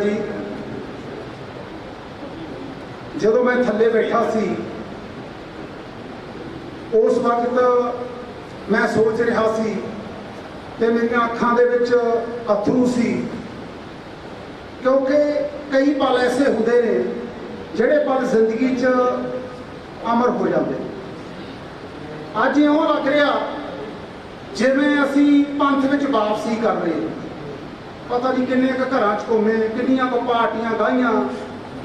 ਜੀ। ਜਦੋਂ ਮੈਂ ਥੱਲੇ ਬੈਠਾ ਸੀ, ਉਸ ਵਕਤ ਮੈਂ ਸੋਚ ਰਿਹਾ ਸੀ ਤੇ ਮੇਰੀਆਂ ਅੱਖਾਂ ਦੇ ਵਿੱਚ ਅਥਰੂ ਸੀ, ਕਿਉਂਕਿ ਕਈ ਪਲ ਐਸੇ ਹੁੰਦੇ ਨੇ ਜਿਹੜੇ ਪਲ ਜ਼ਿੰਦਗੀ 'ਚ ਅਮਰ ਹੋ ਜਾਂਦੇ ਅੱਜ ਇਉਂ ਲੱਗ ਰਿਹਾ ਜਿਵੇਂ ਅਸੀਂ ਪੰਥ ਵਿੱਚ ਵਾਪਸੀ ਕਰ ਰਹੇ ਹਾਂ। ਪਤਾ ਨਹੀਂ ਕਿੰਨੇ ਕੁ ਘਰਾਂ 'ਚ ਘੁੰਮੇ, ਕਿੰਨੀਆਂ ਕੁ ਪਾਰਟੀਆਂ ਗਾਈਆਂ,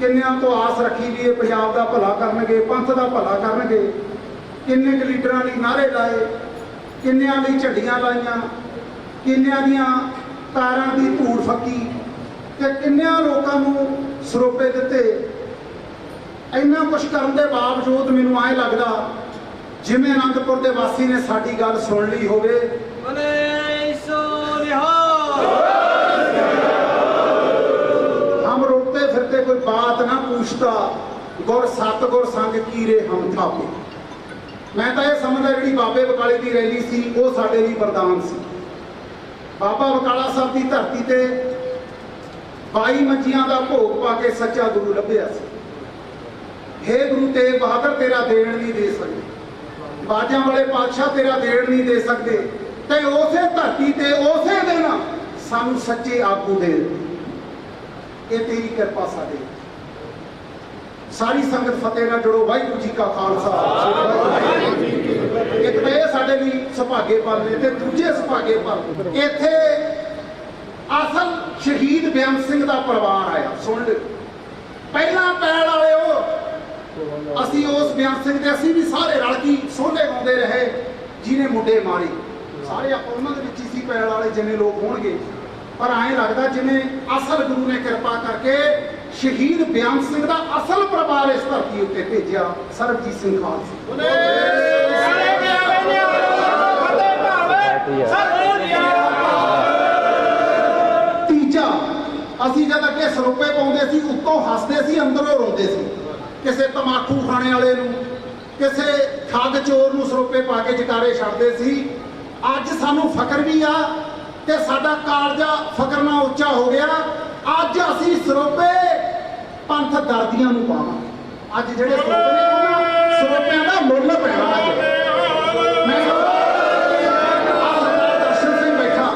ਕਿੰਨਿਆਂ ਤੋਂ ਆਸ ਰੱਖੀ ਵੀ ਇਹ ਪੰਜਾਬ ਦਾ ਭਲਾ ਕਰਨਗੇ, ਪੰਥ ਦਾ ਭਲਾ ਕਰਨਗੇ। ਕਿੰਨੇ ਕੁ ਲੀਡਰਾਂ ਲਈ ਨਾਰੇ ਲਾਏ, ਕਿੰਨਿਆਂ ਲਈ ਝੰਡੀਆਂ ਲਾਈਆਂ, ਕਿੰਨਿਆਂ ਦੀਆਂ ਤਾਰਾਂ ਦੀ ਧੂੜ ਫੱਕੀ ਤੇ ਕਿੰਨਿਆਂ ਲੋਕਾਂ ਨੂੰ ਸਰੋਪੇ ਦਿੱਤੇ। ਇੰਨਾ ਕੁਝ ਕਰਨ ਦੇ ਬਾਵਜੂਦ ਮੈਨੂੰ ਐਂ ਲੱਗਦਾ, ਜਿਵੇਂ ਅਨੰਦਪੁਰ ਦੇ ਵਾਸੀ ਨੇ ਸਾਡੀ ਗੱਲ ਸੁਣ ਲਈ ਹੋਵੇ रोकते फिरते कोई बात ना पूछता ਗੁਰ ਸਤ ਗੁਰ ਸੰਗ ਕੀਰੇ ਹਮ ਥਾਪੇ ਮੈਂ ਤਾਂ ਇਹ ਸਮਝਦਾ ਜਿਹੜੀ ਬਾਬੇ ਬਕਾਲੇ ਦੀ ਰੈਲੀ ਸੀ ਉਹ ਸਾਡੇ ਲਈ ਵਰਦਾਨ ਸੀ ਬਾਬਾ ਬਕਾਲਾ ਸਾਹਿਬ ਦੀ ਧਰਤੀ ਤੇ 22 ਮੰਜੀਆਂ ਦਾ ਭੋਗ ਪਾ ਕੇ ਸੱਚਾ ਗੁਰੂ ਲੱਭਿਆ ਸੀ ਹੇ ਗੁਰੂ ਤੇਗ ਬਹਾਦਰ ਤੇਰਾ ਦੇਣ ਨਹੀਂ ਦੇ ਸਕਦੇ ਬਾਜਾਂ ਵਾਲੇ ਪਾਤਸ਼ਾਹ ਤੇਰਾ ਦੇਣ ਨਹੀਂ ਦੇ ਸਕਦੇ ਤੇ ਉਸੇ ਧਰਤੀ ਤੇ ਉਸੇ ਦਿਨ ਸਾਨੂੰ ਸੱਚੇ ਆਗੂ ਦੇ ਇਹ ਤੇਰੀ ਕਿਰਪਾ ਸਾਡੇ ਸਾਰੀ ਸੰਗਤ ਫਤਿਹ ਨਾਲ ਜੁੜੋ, ਵਾਹਿਗੁਰੂ ਜੀ ਕਾ ਖਾਲਸਾ। ਇੱਕ ਤਾਂ ਇਹ ਸਾਡੇ ਲਈ ਸੁਭਾਗੇ ਪਲ ਨੇ ਤੇ ਦੂਜੇ ਸੁਭਾਗੇ ਪਲ। ਇੱਥੇ ਅਸਲ ਸ਼ਹੀਦ ਬਿਆਨ ਸਿੰਘ ਦਾ ਪਰਿਵਾਰ ਆਇਆ, ਸੁਣ ਲਿਓ। ਪਹਿਲਾਂ ਪੈੜ ਵਾਲਿਓ ਅਸੀਂ ਉਸ ਬਿਆਨ ਸਿੰਘ ਦੇ ਅਸੀਂ ਵੀ ਸਾਰੇ ਰਲ ਕੇ ਸੋਹਣੇ ਗਾਉਂਦੇ ਰਹੇ, ਜਿਹਨੇ ਮੁੰਡੇ ਮਾਰੇ। ਸਾਰੇ ਆਪਾਂ ਉਹਨਾਂ ਦੇ ਵਿੱਚ ਹੀ ਸੀ ਪੈਣ ਵਾਲੇ, ਜਿੰਨੇ ਲੋਕ ਹੋਣਗੇ। ਪਰ ਐਂ ਲੱਗਦਾ ਜਿਵੇਂ ਅਸਲ ਗੁਰੂ ਨੇ ਕਿਰਪਾ ਕਰਕੇ ਸ਼ਹੀਦ ਬਿਆਨ ਸਿੰਘ ਦਾ ਅਸਲ ਪਰਿਵਾਰ ਇਸ ਧਰਤੀ ਉੱਤੇ ਭੇਜਿਆ ਸਰਬਜੀਤ ਸਿੰਘ ਖਾਲਸਾ। ਤੀਜਾ ਅਸੀਂ ਜਦ ਅੱਗੇ ਸਰੋਪੇ ਪਾਉਂਦੇ ਸੀ ਉੱਤੋਂ ਹੱਸਦੇ ਸੀ ਅੰਦਰੋਂ ਰੋਂਦੇ ਸੀ। ਕਿਸੇ ਤਮਾਕੂ ਖਾਣੇ ਵਾਲੇ ਨੂੰ ਕਿਸੇ ਠੱਗ ਚੋਰ ਨੂੰ ਸਰੋਪੇ ਪਾ ਕੇ ਜਕਾਰੇ ਛੱਡਦੇ ਸੀ। ਅੱਜ ਸਾਨੂੰ ਫਕਰ ਵੀ ਆ ਤੇ ਸਾਡਾ ਕਾਲਜਾ ਫਕਰ ਨਾਲ ਉੱਚਾ ਹੋ ਗਿਆ। ਅੱਜ ਅਸੀਂ ਸਰੋਪੇ ਪੰਥ ਦਰਦੀਆਂ ਨੂੰ ਪਾਵਾਂ ਅੱਜ ਜਿਹੜੇ ਸਰੋਪੇ ਨੇ ਉਹਨਾਂ ਸਰੋਪਿਆਂ ਦਾ ਮੁੱਲ ਪੈਣਾ ਅੱਜ ਮੈਂ ਸਰਦਾਰ ਦਰਸ਼ਨ ਸਿੰਘ ਬੈਠਾ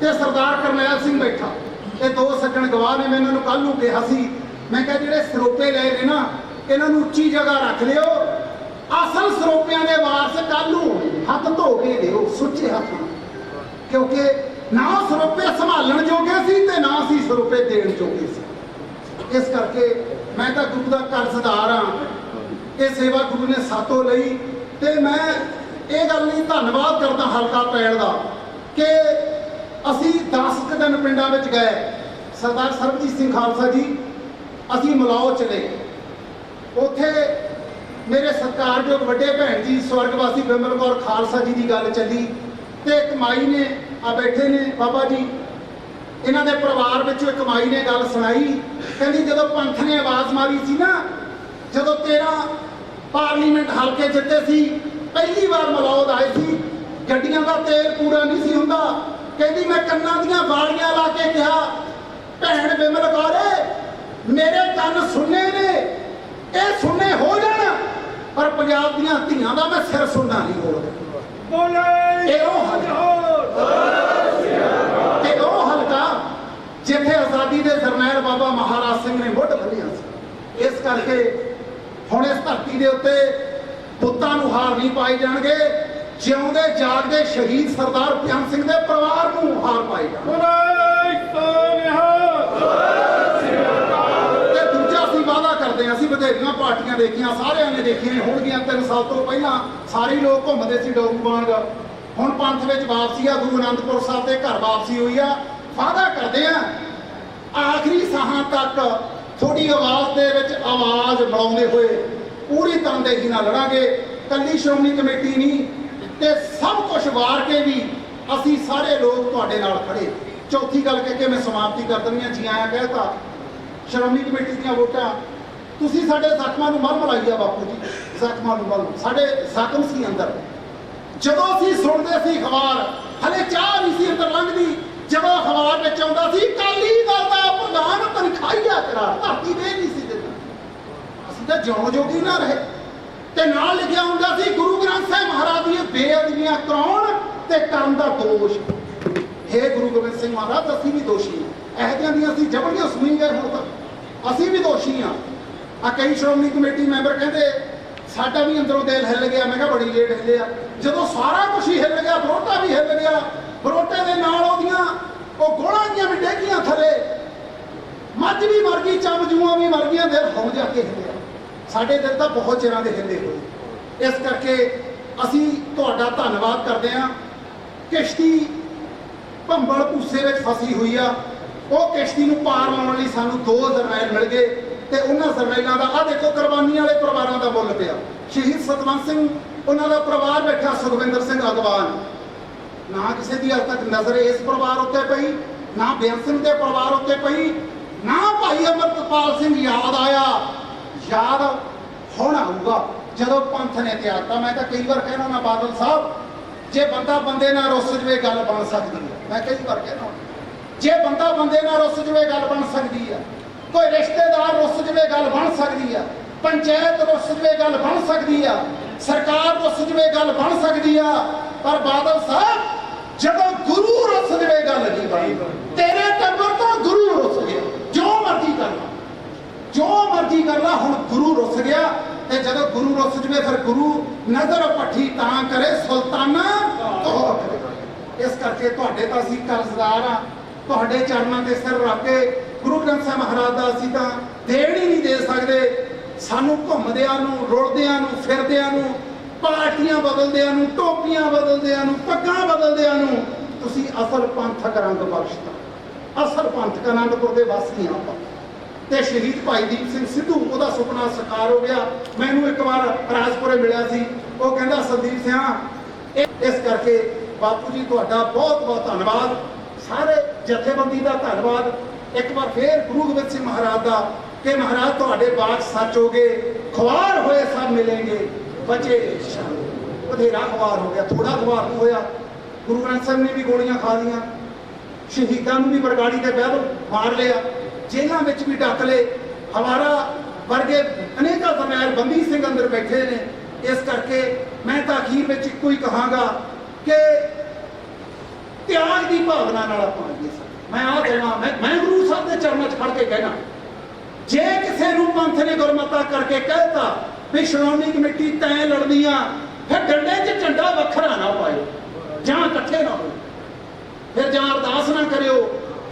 ਤੇ ਸਰਦਾਰ ਕਰਨੈਲ ਸਿੰਘ ਬੈਠਾ। ਇਹ ਦੋ ਸੱਜਣ ਗਵਾਹ ਨੇ ਮੈਂ ਇਹਨਾਂ ਨੂੰ ਕੱਲ ਨੂੰ ਕਿਹਾ ਸੀ। ਮੈਂ ਕਿਹਾ ਜਿਹੜੇ ਸਰੋਪੇ ਲਏ ਨੇ ਨਾ, ਇਹਨਾਂ ਨੂੰ ਉੱਚੀ ਜਗ੍ਹਾ ਰੱਖ ਲਿਓ। ਅਸਲ ਸਰੋਪਿਆਂ ਦੇ ਵਾਰਸ ਕੱਲ ਨੂੰ ਹੱਥ ਧੋ ਕੇ ਦਿਓ, ਸੁੱਚੇ ਹੱਥ ਨਾਲ। ਕਿਉਂਕਿ ਨਾ ਸਰੋਪੇ ਸੰਭਾਲਣ ਜੋਗੇ ਸੀ ਤੇ ਨਾ ਸੀ ਸਰੋਪੇ ਦੇਣ ਜੋਗੇ ਸੀ। ਇਸ ਕਰਕੇ ਮੈਂ ਤਾਂ ਗੁਰੂ ਦਾ ਕਰਜ਼ਦਾਰ ਹਾਂ ਇਹ ਸੇਵਾ ਗੁਰੂ ਨੇ ਸਾਤੋਂ ਲਈ ਤੇ ਮੈਂ ਇਹ ਗੱਲ ਲਈ ਧੰਨਵਾਦ ਕਰਦਾ ਹਲਕਾ ਪੈਣ ਦਾ ਕਿ ਅਸੀਂ 10 ਕੁ ਦਿਨ ਪਿੰਡਾਂ ਵਿੱਚ ਗਏ। ਸਰਦਾਰ ਸਰਬਜੀਤ ਸਿੰਘ ਖਾਲਸਾ ਜੀ, ਅਸੀਂ ਮਲਾਓ ਚਲੇ। ਉੱਥੇ ਮੇਰੇ ਸਤਿਕਾਰਯੋਗ ਵੱਡੇ ਭੈਣ ਜੀ, ਸਵਰਗਵਾਸੀ ਬਿਮਲ ਕੌਰ ਖਾਲਸਾ ਜੀ ਦੀ ਗੱਲ ਚੱਲੀ ਤੇ ਇੱਕ ਮਾਈ ਨੇ ਆ ਬੈਠੇ ਨੇ ਬਾਬਾ ਜੀ। ਇਹਨਾਂ ਦੇ ਪਰਿਵਾਰ ਵਿੱਚੋਂ ਇੱਕ ਮਾਈ ਨੇ ਗੱਲ ਸੁਣਾਈ। ਕਹਿੰਦੀ ਜਦੋਂ ਪੰਥ ਨੇ ਆਵਾਜ਼ ਮਾਰੀ ਸੀ ਨਾ, ਜਦੋਂ 13 ਪਾਰਲੀਮੈਂਟ ਹਲਕੇ ਜਿੱਤੇ ਸੀ, ਪਹਿਲੀ ਵਾਰ ਮਲੌਦ ਆਏ ਸੀ, ਗੱਡੀਆਂ ਦਾ ਤੇਲ ਪੂਰਾ ਨਹੀਂ ਸੀ ਹੁੰਦਾ। ਕਹਿੰਦੀ ਮੈਂ ਕੰਨਾਂ ਦੀਆਂ ਵਾਲੀਆਂ ਲਾ ਕੇ ਕਿਹਾ, ਭੈਣ ਬਿਮਲ ਕੌਰੇ, ਮੇਰੇ ਕੰਨ ਸੁਣਨੇ ਨੇ, ਇਹ ਸੁਣਨੇ ਹੋ ਜਾਣ, ਪਰ ਪੰਜਾਬ ਦੀਆਂ ਧੀਆਂ ਦਾ ਮੈਂ ਸਿਰ ਸੁਣਨਾ ਨਹੀਂ ਹੋਵੇ ਬੋਲੇ ਇਹ ਉਹ ਹਲਕਾ ਤੇ ਉਹ ਹਲਕਾ ਜਿੱਥੇ ਆਜ਼ਾਦੀ ਦੇ ਜਰਨੈਲ ਬਾਬਾ ਮਹਾਰਾਜ ਸਿੰਘ ਨੇ ਮੁੱਢ ਬੰਨਿਆ ਸੀ। ਇਸ ਕਰਕੇ ਹੁਣ ਇਸ ਧਰਤੀ ਦੇ ਉੱਤੇ ਪੁੱਤਾਂ ਨੂੰ ਹਾਰ ਨਹੀਂ ਪਾਏ ਜਾਣਗੇ ਜਿਉਂਦੇ ਜਾਗਦੇ ਸ਼ਹੀਦ ਸਰਦਾਰ ਪਿਆਨ ਸਿੰਘ ਦੇ ਪਰਿਵਾਰ ਨੂੰ ਹਾਰ ਪਾਏ ਸੋ ਤੇ ਦੂਜਾ ਅਸੀਂ ਵਾਅਦਾ ਕਰਦੇ ਹਾਂ ਅਸੀਂ ਬਥੇਰੀਆਂ ਪਾਰਟੀਆਂ ਦੇਖੀਆਂ ਸਾਰਿਆਂ ਨੇ ਦੇਖੀਆਂ ਹੋਣਗੀਆਂ ਤਿੰਨ ਸਾਲ ਤੋਂ ਪਹਿਲਾਂ ਸਾਰੇ ਲੋਕ ਘੁੰਮਦੇ ਸੀ ਡੋਰੂ ਵਾਂਗ। ਹੁਣ ਪੰਥ ਵਿੱਚ ਵਾਪਸੀ ਆ ਗੁਰੂ ਅਨੰਦਪੁਰ ਸਾਹਿਬ ਦੇ ਘਰ ਵਾਪਸੀ ਹੋਈ ਆ। ਵਾਅਦਾ ਕਰਦੇ ਆ ਆਖਰੀ ਸਾਹਾਂ ਤੱਕ ਤੁਹਾਡੀ ਆਵਾਜ਼ ਦੇ ਵਿੱਚ ਆਵਾਜ਼ ਮਿਲਾਉਂਦੇ ਹੋਏ ਪੂਰੀ ਤਨਦੇਹੀ ਨਾਲ ਲੜਾਂਗੇ। ਕੱਲੀ ਸ਼੍ਰੋਮਣੀ ਕਮੇਟੀ ਨਹੀਂ, ਤੇ ਸਭ ਕੁਝ ਵਾਰ ਕੇ ਵੀ ਅਸੀਂ ਸਾਰੇ ਲੋਕ ਤੁਹਾਡੇ ਨਾਲ ਖੜੇ। ਚੌਥੀ ਗੱਲ ਕਹਿ ਕੇ ਮੈਂ ਸਮਾਪਤੀ ਕਰ ਦਿੰਦੀ ਹਾਂ, ਜੀ ਆਇਆਂ ਕਹਿਤਾ ਸ਼੍ਰੋਮਣੀ ਕਮੇਟੀ ਦੀਆਂ ਵੋਟਾਂ, ਤੁਸੀਂ ਸਾਡੇ ਜ਼ਖਮਾਂ ਨੂੰ ਮਰਮ ਲਾਈ ਆ ਬਾਪੂ ਜੀ, ਜ਼ਖਮਾਂ ਨੂੰ ਮਰਮ ਸਾਡੇ ਜ਼ਖਮ ਸੀ ਅੰਦਰ। ਜਦੋਂ ਅਸੀਂ ਸੁਣਦੇ ਸੀ ਅਖਬਾਰ, ਹਲੇ ਚਾਹ ਨਹੀਂ ਸੀ ਅੰਦਰ ਲੰਘਦੀ। ਜਦੋਂ ਅਖਬਾਰ ਵਿੱਚ ਆਉਂਦਾ ਸੀ ਕਾਲੀ ਦਲ ਦਾ ਪ੍ਰਧਾਨ ਤਨਖਾਹੀਆ ਕਰਾਰ ਧਰਤੀ ਦੇ ਨਹੀਂ ਸੀ ਦਿੰਦਾ ਅਸੀਂ ਤਾਂ ਜਿਉਂ ਜੋਗੀ ਨਾ ਰਹੇ। ਤੇ ਨਾਲ ਲਿਖਿਆ ਹੁੰਦਾ ਸੀ, ਗੁਰੂ ਗ੍ਰੰਥ ਸਾਹਿਬ ਮਹਾਰਾਜ ਦੀਆਂ ਬੇਅਦਬੀਆਂ ਕਰਾਉਣ ਤੇ ਕਰਨ ਦਾ ਦੋਸ਼। ਹੈ ਗੁਰੂ ਗੋਬਿੰਦ ਸਿੰਘ ਮਹਾਰਾਜ, ਅਸੀਂ ਵੀ ਦੋਸ਼ੀ ਹਾਂ। ਇਹ ਜਿਹੀਆਂ ਦੀਆਂ ਅਸੀਂ ਜਬਰੀਆਂ ਸੁਣੀ ਗਏ ਹੁਣ ਤੱਕ। ਅਸੀਂ ਵੀ ਦੋਸ਼ੀ ਹਾਂ। ਆ ਕਈ ਸ਼੍ਰੋਮਣੀ ਕਮੇਟੀ ਮੈਂਬਰ ਕਹਿੰਦੇ, ਸਾਡਾ ਵੀ ਅੰਦਰੋਂ ਦਿਲ ਹਿੱਲ ਗਿਆ। ਮੈਂ ਕਿਹਾ ਬੜੀ ਲੇਟ ਹਿੱਲਿਆ। ਜਦੋਂ ਸਾਰਾ ਕੁਝ ਹੀ ਹਿੱਲ ਗਿਆ ਬਰੋਟਾ ਵੀ ਹਿੱਲ ਗਿਆ ਬਰੋਟੇ ਦੇ ਨਾਲ ਉਹਦੀਆਂ ਉਹ ਗੋਲਾਂ ਦੀਆਂ ਵੀ ਡੇਗੀਆਂ ਥੱਲੇ। ਮੱਝ ਵੀ ਮਰ ਗਈ ਚਮਜੂਆਂ ਵੀ ਮਰ ਗਈਆਂ ਦਿਲ ਹੁਣ ਜਾ ਕੇ ਹਿੱਲਿਆ। ਸਾਡੇ ਦਿਲ ਤਾਂ ਬਹੁਤ ਚਿਰਾਂ ਦੇ ਹਿੱਲੇ ਹੋਏ। ਇਸ ਕਰਕੇ ਅਸੀਂ ਤੁਹਾਡਾ ਧੰਨਵਾਦ ਕਰਦੇ ਹਾਂ। ਕਿਸ਼ਤੀ ਭੰਬਲ ਭੂਸੇ ਵਿੱਚ ਫਸੀ ਹੋਈ ਆ। ਉਹ ਕਿਸ਼ਤੀ ਨੂੰ ਪਾਰ ਲਾਉਣ ਲਈ ਸਾਨੂੰ ਦੋ ਜਰਨੈਲ ਮਿਲ ਗਏ ਤੇ ਉਹਨਾਂ ਜਰਨੈਲਾਂ ਦਾ ਆ ਦੇਖੋ, ਕੁਰਬਾਨੀ ਵਾਲੇ ਪਰਿਵਾਰਾਂ ਦਾ ਮੁੱਲ ਪਿਆ। ਸ਼ਹੀਦ ਸਤਵੰਤ ਸਿੰਘ, ਉਹਨਾਂ ਦਾ ਪਰਿਵਾਰ ਬੈਠਾ ਸੁਖਵਿੰਦਰ ਸਿੰਘ ਅਗਵਾਨ। ਨਾ ਕਿਸੇ ਦੀ ਅੱਜ ਤੱਕ ਨਜ਼ਰ ਇਸ ਪਰਿਵਾਰ ਉੱਤੇ ਪਈ, ਨਾ ਬੇਅੰਤ ਸਿੰਘ ਦੇ ਪਰਿਵਾਰ ਉੱਤੇ ਪਈ, ਨਾ ਭਾਈ ਅਮਰਪਾਲ ਸਿੰਘ ਯਾਦ ਆਇਆ। ਯਾਦ ਹੁਣ ਆਊਗਾ। ਜਦੋਂ ਪੰਥ ਨੇ ਤਿਆਰ ਤਾਂ ਮੈਂ ਤਾਂ ਕਈ ਵਾਰ ਕਹਿਣਾ ਨਾ ਬਾਦਲ ਸਾਹਿਬ, ਜੇ ਬੰਦਾ ਬੰਦੇ ਨਾਲ ਰੁੱਸ ਜਵੇ, ਗੱਲ ਬਣ ਸਕਦੀ ਹੈ। ਮੈਂ ਕਈ ਵਾਰ ਕਹਿਣਾ ਜੇ ਬੰਦਾ ਬੰਦੇ ਨਾਲ ਰੁੱਸ ਜਵੇ, ਗੱਲ ਬਣ ਸਕਦੀ ਹੈ। ਕੋਈ ਰਿਸ਼ਤੇਦਾਰ ਰੁੱਸ ਜਵੇ, ਗੱਲ ਬਣ ਸਕਦੀ ਆ ਪੰਚਾਇਤ ਰੁੱਸ ਜਵੇ, ਗੱਲ ਬਣ ਸਕਦੀ ਆ ਸਰਕਾਰ ਰੁੱਸ ਜਵੇ, ਗੱਲ ਬਣ ਸਕਦੀ ਆ ਪਰ ਬਾਦਲ ਸਾਹਿਬ, ਜਦੋਂ ਗੁਰੂ ਰੁੱਸ ਜਵੇ ਗੱਲ ਨਹੀਂ ਬਣੀ, ਤੇਰੇ ਟੱਬਰ ਤੋਂ ਗੁਰੂ ਰੁੱਸ ਗਿਆ। ਜੋ ਮਰਜ਼ੀ ਕਰ ਜੋ ਮਰਜ਼ੀ ਕਰ ਹੁਣ ਗੁਰੂ ਰੁੱਸ ਗਿਆ ਤੇ ਜਦੋਂ ਗੁਰੂ ਰੁੱਸ ਜਵੇ ਫਿਰ ਗੁਰੂ ਨਜ਼ਰ ਪੱਠੀ ਤਾਂ ਕਰੇ ਸੁਲਤਾਨਾ ਤੋਹ ਇਸ ਕਰਕੇ ਤੁਹਾਡੇ ਤਾਂ ਅਸੀਂ ਕਰਜ਼ਦਾਰ ਆ। ਤੁਹਾਡੇ ਚਰਨਾਂ ਦੇ ਸਿਰ ਰੱਖ ਕੇ ਗੁਰੂ ਗ੍ਰੰਥ ਸਾਹਿਬ ਮਹਾਰਾਜ ਦਾ ਅਸੀਂ ਤਾਂ ਦੇਣ ਹੀ ਨਹੀਂ ਦੇ ਸਕਦੇ। ਸਾਨੂੰ ਘੁੰਮਦਿਆਂ ਨੂੰ, ਰੁਲਦਿਆਂ ਨੂੰ, ਫਿਰਦਿਆਂ ਨੂੰ ਪਾਰਟੀਆਂ ਬਦਲਦਿਆਂ ਨੂੰ, ਟੋਪੀਆਂ ਬਦਲਦਿਆਂ ਨੂੰ, ਪੱਗਾਂ ਬਦਲਦਿਆਂ ਨੂੰ ਤੁਸੀਂ ਅਸਲ ਪੰਥਕ ਰੰਗ ਬਖਸ਼ਤਾ। ਅਸਲ ਪੰਥਕ ਅਨੰਦਪੁਰ ਦੇ ਵਾਸੀ ਹਾਂ ਆਪਾਂ। ਤੇ ਸ਼ਹੀਦ ਭਾਈ ਦੀਪ ਸਿੰਘ ਸਿੱਧੂ, ਉਹਦਾ ਸੁਪਨਾ ਸਾਕਾਰ ਹੋ ਗਿਆ। ਮੈਨੂੰ ਇੱਕ ਵਾਰ ਰਾਜਪੁਰੇ ਮਿਲਿਆ ਸੀ। ਉਹ ਕਹਿੰਦਾ, ਸੰਦੀਪ ਸਿਆ ਇਸ ਕਰਕੇ ਬਾਪੂ ਜੀ, ਤੁਹਾਡਾ ਬਹੁਤ ਬਹੁਤ ਧੰਨਵਾਦ। ਸਾਰੇ ਜਥੇਬੰਦੀ ਦਾ ਧੰਨਵਾਦ। ਇੱਕ ਵਾਰ ਫੇਰ ਗੁਰੂ ਗੋਬਿੰਦ ਸਿੰਘ ਮਹਾਰਾਜ ਦਾ ਕਿ ਮਹਾਰਾਜ, ਤੁਹਾਡੇ ਬਾਗ ਸੱਚ ਹੋ ਗਏ। ਖਵਾਰ ਹੋਏ ਸਭ ਮਿਲेंगे ਬਚੇ ਸ਼ਾਨ ਬਥੇਰਾ ਖਵਾਰ ਹੋ ਗਿਆ ਥੋੜਾ ਖਵਾਰ ਨਹੀਂ ਹੋਇਆ। ਗੁਰੂ ਗ੍ਰੰਥ ਸਾਹਿਬ ਨੇ ਵੀ ਗੋਲੀਆਂ ਖਾ ਲੀਆਂ ਸ਼ਹੀਦਾਂ ਨੂੰ ਵੀ ਬਰਗਾੜੀ ਤੇ ਬਹਿ ਮਾਰ ਲਿਆ। ਜੇਲ੍ਹਾਂ ਵਿੱਚ ਵੀ ਡੱਕ ਲਏ। ਹਵਾਰਾ ਵਰਗੇ ਅਨੇਕਾਂ ਜ਼ਮੈਰ ਬੰਦੀ ਸਿੰਘ ਅੰਦਰ ਬੈਠੇ ਨੇ। ਇਸ ਕਰਕੇ ਮੈਂ ਤਾਂ ਅਖੀਰ ਵਿੱਚ ਇੱਕੋ ਹੀ ਕਹਾਂਗਾ ਕਿ ਤਿਆਗ ਦੀ ਭਾਵਨਾ ਨਾਲ ਆਪਾਂ ਅੱਗੇ ਮੈਂ ਆਹ ਕਹਿਣਾ ਮੈਂ ਮੈਂ ਗੁਰੂ ਸਾਹਿਬ ਦੇ ਚਰਨਾਂ 'ਚ ਖੜ ਕੇ ਕਹਿਣਾ, ਜੇ ਕਿਸੇ ਨੂੰ ਪੰਥ ਨੇ ਗੁਰਮਤਾ ਕਰਕੇ ਕਹਿਤਾ ਵੀ ਸ਼੍ਰੋਮਣੀ ਕਮੇਟੀ ਤੈਂ ਲੜਦੀਆਂ ਫਿਰ ਡੰਡੇ 'ਚ ਝੰਡਾ ਵੱਖਰਾ ਨਾ ਪਾਇਓ, ਜਾਂ ਇਕੱਠੇ ਨਾ ਹੋਇਓ। ਫਿਰ ਜਾਂ ਅਰਦਾਸ ਨਾ ਕਰਿਓ,